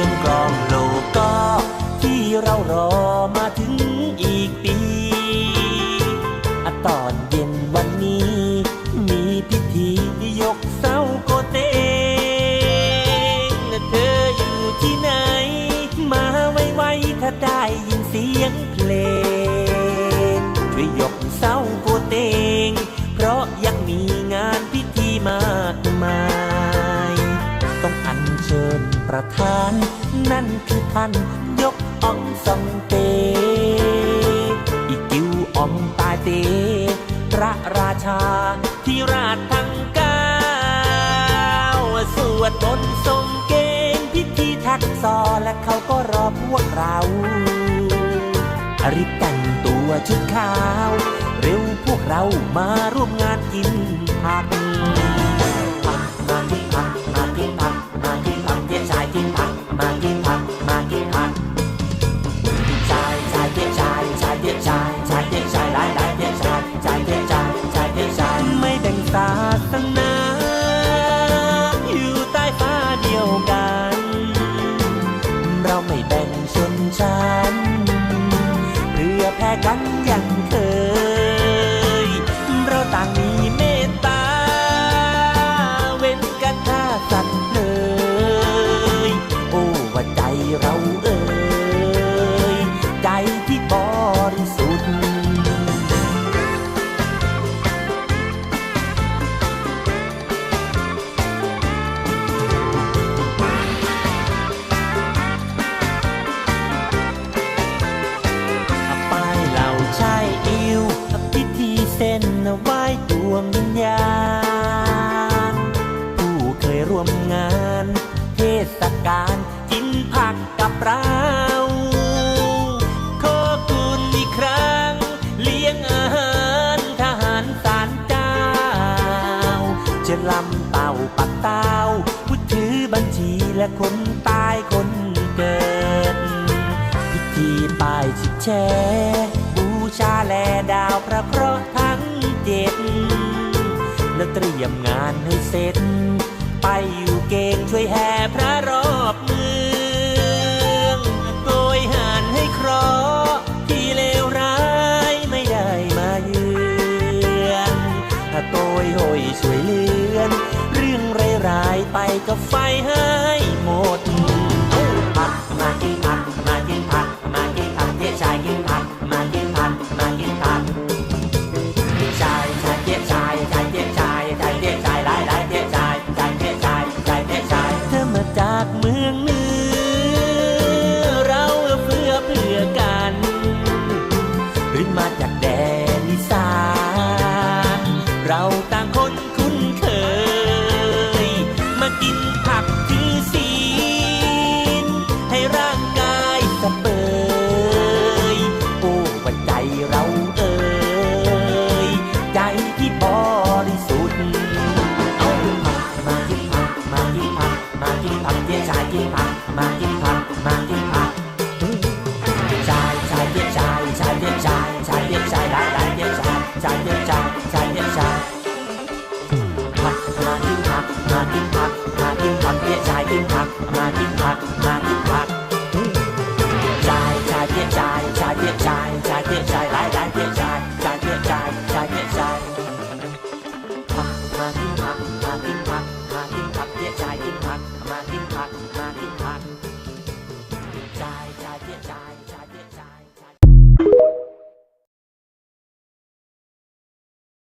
สียงกลองโลกาที่เรารอมาถึงอีกปีอตอนเย็นวันนี้ มีพิธียกเสาโกเตงเธออยู่ที่ไหน มาไวๆถ้าได้ยินเสียงเพลงช่วยยกเสาโกเตง หาร นั่นคือท่านยกอ่องสองเต อีกิวอ่องตาเต พระราชาที่ราชทั้งเก้าสวดมนต์ทรงเกณฑ์พิธีทักซอและเขาก็รอพวกเราอริแต่งตัวชุดขาว เร็วพวกเรามาร่วมงานกินผัก วมวิญญาณ ผู้เคยร่วมงาน เทศกาลกินผักกับเราขอบคุณอีกครั้ง เลี้ยงอาหารทหารสารเจ้าเชิญลำเต่าปักเต้าผู้ถือบัญชีและคนตายคนเกิด พิธีป้ายชิดแช ไปกับไฟให้หมด ชายกินผัก มากินผักมา